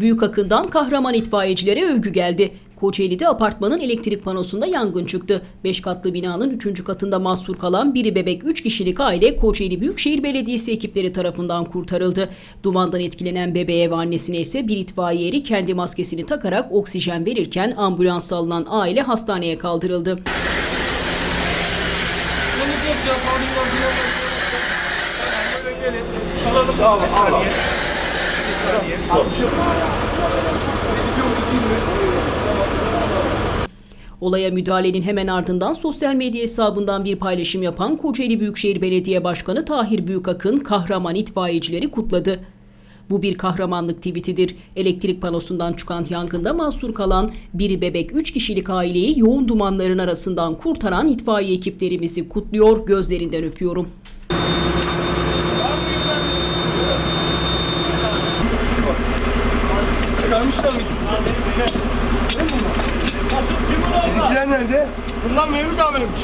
Büyük akından kahraman itfaiyecilere övgü geldi. Kocaeli'de apartmanın elektrik panosunda yangın çıktı. 5 katlı binanın 3. katında mahsur kalan biri bebek 3 kişilik aile Kocaeli Büyükşehir Belediyesi ekipleri tarafından kurtarıldı. Dumandan etkilenen bebeğe ve annesine ise bir itfaiye eri kendi maskesini takarak oksijen verirken ambulans alınan aile hastaneye kaldırıldı. Olaya müdahalenin hemen ardından sosyal medya hesabından bir paylaşım yapan Kocaeli Büyükşehir Belediye Başkanı Tahir Büyükakın kahraman itfaiyecileri kutladı. Bu bir kahramanlık tweetidir. Elektrik panosundan çıkan yangında mahsur kalan biri bebek 3 kişilik aileyi yoğun dumanların arasından kurtaran itfaiye ekiplerimizi kutluyor, gözlerinden öpüyorum. Çıkarmışlar mı ikisini? Bizimkiler nerede? Bundan Mevlüt abimmiş.